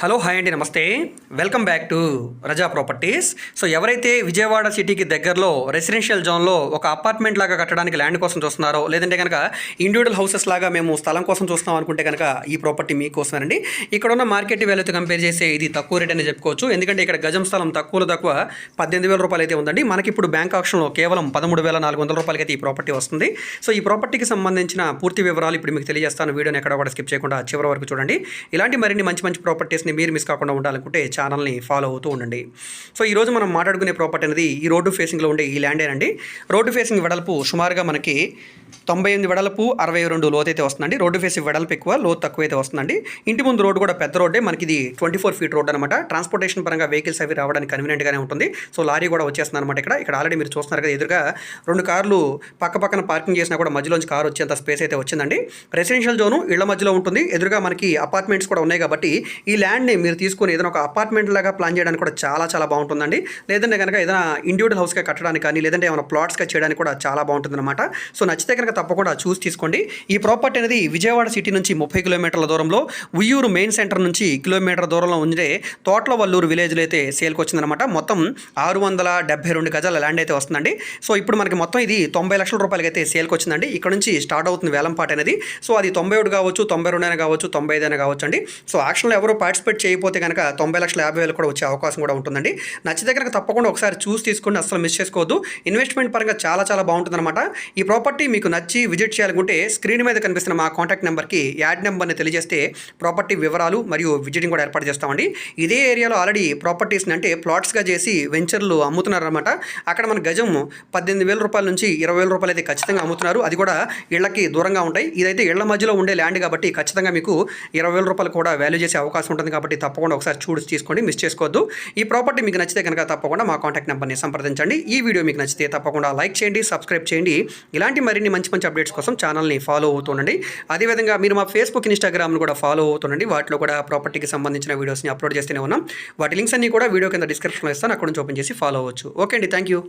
Hello hi అండి నమస్తే. Welcome back to Raza properties so ఎవరైతే విజయవాడ సిటీకి దగ్గరలో రెసిడెన్షియల్ జోన్లో ఒక అపార్ట్మెంట్ లాగా కట్టడానికి ల్యాండ్ కోసం చూస్తున్నారో లేదంటే కనుక ఇండివిజువల్ హౌసెస్ లాగా మేము స్థలం కోసం చూస్తున్నాం అనుకుంటే కనుక ఈ ప్రాపర్టీ మీకోసమేనండి. ఇక్కడ ఉన్న మార్కెట్ వాల్యూతో కంపేర్ చేస్తే ఇది తక్కువ రేట్ అని చెప్పుకోవచ్చు. ఎందుకంటే ఇక్కడ గజం స్థలం తక్కువలో తక్కువ పద్దెనిమిది వేల రూపాయలు అయితే ఉందండి. మనకి ఇప్పుడు బ్యాంక్ ఆప్షన్లో కేవలం పదమూడు వేల నాలుగు వందల రూపాయలకి అయితే ఈ ప్రాపర్టీ వస్తుంది. సో ఈ ప్రాపర్టీకి సంబంధించిన పూర్తి వివరాలు ఇప్పుడు మీకు తెలియజేస్తాను. వీడియోని ఎక్కడ కూడా స్కిప్ చేయకుండా చివరి వరకు చూడండి. ఇలాంటి మరిన్ని మంచి మంచి ప్రాపర్టీస్ ప్రాపర్టీస్ని మీరు మిస్ కాకుండా ఉండాలనుకుంటే ఛానల్ని ఫాలో అవుతూ ఉండండి. సో ఈరోజు మనం మాట్లాడుకునే ప్రాపర్టీ అనేది ఈ రోడ్డు ఫేసింగ్లో ఉండే ఈ ల్యాండేనండి రోడ్డు ఫేసింగ్ వెడల్పు సుమారుగా మనకి తొంభై ఎనిమిది వెడల్పు అరవై రెండు లోతు అయితే వస్తుందండి. రోడ్డు ఫేసింగ్ వెడల్పు ఎక్కువ లోతు తక్కువ అయితే వస్తుందండి. ఇంటి ముందు రోడ్డు కూడా పెద్ద రోడ్డే. మనకి ఇది ట్వంటీ ఫోర్ ఫీట్ రోడ్ అనమాట ట్రాన్స్పోర్టేషన్ పరంగా వెహికల్స్ అవి రావడానికి కన్వీనియంట్గానే ఉంటుంది. సో లారీ కూడా వచ్చేస్తుంది అనమాట ఇక్కడ. ఇక్కడ ఆల్రెడీ మీరు చూస్తున్నారు కదా ఎదురుగా రెండు కార్లు పక్క పక్కన పార్కింగ్ చేసినా కూడా మధ్యలోంచి కారు వచ్చేంత స్పేస్ అయితే వచ్చిందండి. రెసిడెన్షియల్ జోను ఇళ్ళ మధ్యలో ఉంటుంది. ఎదురుగా మనకి అపార్ట్మెంట్స్ కూడా ఉన్నాయి కాబట్టి ఈ ల్యాండ్ ల్యాండ్ని మీరు తీసుకుని ఏదైనా ఒక అపార్ట్మెంట్ లాగా ప్లాన్ చేయడానికి కూడా చాలా చాలా బాగుంటుందండి. లేదంటే కనుక ఏదైనా ఇండివిజువల్ హౌస్గా కట్టడానికి కానీ లేదంటే ఏమైనా ప్లాట్స్గా చేయడానికి కూడా చాలా బాగుంటుంది అనమాట సో నచ్చితే కనుక తప్పకుండా చూసి తీసుకోండి. ఈ ప్రాపర్టీ అనేది విజయవాడ సిటీ నుంచి ముప్పై కిలోమీటర్ల దూరంలో ఉయ్యూరు మెయిన్ సెంటర్ నుంచి కిలోమీటర్ దూరంలో ఉండే తోటల వల్లూరు విలేజ్లో అయితే సేల్కి వచ్చిందనమాట మొత్తం ఆరు వందల డెబ్బై రెండు గజాల ల్యాండ్ అయితే వస్తుందండి. సో ఇప్పుడు మనకి మొత్తం ఇది తొంభై లక్షల రూపాయలకి అయితే సేల్కి వచ్చిందండి. ఇక్కడ నుంచి స్టార్ట్ అవుతుంది వేలంపాట అనేది. సో అది తొంభై ఒకటి కావచ్చు తొంభై రెండు అయినా కావచ్చు తొంభై ఐదు అయినా కావచ్చు అండి సో యాక్షన్లో ఎవరు పార్టిసిపేట్ చేయకపోతే కనుక తొంభై లక్షల యాభై వేలు కూడా వచ్చే అవకాశం కూడా ఉంటుందండి. నచ్చితే కనుక తప్పకుండా ఒకసారి చూసి తీసుకుని అసలు మిస్ చేసుకోవద్దు. ఇన్వెస్ట్మెంట్ పరంగా చాలా చాలా బాగుంటుందన్నమాట. ఈ ప్రాపర్టీ మీకు నచ్చి విజిట్ చేయాలనుకుంటే స్క్రీన్ మీద కనిపిస్తున్న మా కాంటాక్ట్ నెంబర్కి యాడ్ నెంబర్ని తెలియజేస్తే ప్రాపర్టీ వివరాలు మరియు విజిటింగ్ కూడా ఏర్పాటు చేస్తామండి. ఇదే ఏరియాలో ఆల్రెడీ ప్రాపర్టీస్ని అంటే ప్లాట్స్గా చేసి వెంచర్లు అమ్ముతున్నారన్నమాట. అక్కడ మన గజం పద్దెనిమిది వేల రూపాయల నుంచి ఇరవై వేల రూపాయలు అయితే ఖచ్చితంగా అమ్ముతున్నారు. అది కూడా ఇళ్ళకి దూరంగా ఉంటాయి. ఇదైతే ఇళ్ళ మధ్యలో ఉండే ల్యాండ్ కాబట్టి ఖచ్చితంగా మీకు ఇరవై వేల రూపాయలు కూడా వాల్యూ చేసే అవకాశం ఉంటుంది కాబట్టి తప్పకుండా ఒకసారి చూసి తీసుకోండి మిస్ చేసుకోవద్దు. ఈ ప్రాపర్టీ మీకు నచ్చితే కనుక తప్పకుండా మా కాంటాక్ట్ నెంబర్ని సంప్రదించండి. ఈ వీడియో మీకు నచ్చితే తప్పకుండా లైక్ చేయండి సబ్స్క్రైబ్ చేయండి. ఇలాంటి మరిన్ని మంచి మంచి అప్డేట్స్ కోసం ఛానల్ని ఫాలో అవుతుండండి అదేవిధంగా మీరు మా ఫేస్బుక్ ఇన్స్టాగ్రామ్ను కూడా ఫాలో అవుతుండండి వాటిలో కూడా ప్రాపర్టీకి సంబంధించిన వీడియోస్ని అప్లోడ్ చేస్తూనే ఉన్నాం. వాటి లింక్స్ అన్ని కూడా వీడియో కింద డిస్క్రిప్షన్లో ఇస్తాను. అక్కడ నుంచి ఓపెన్ చేసి ఫాలో అవ్వచ్చు. ఓకే అండి థ్యాంక్ యూ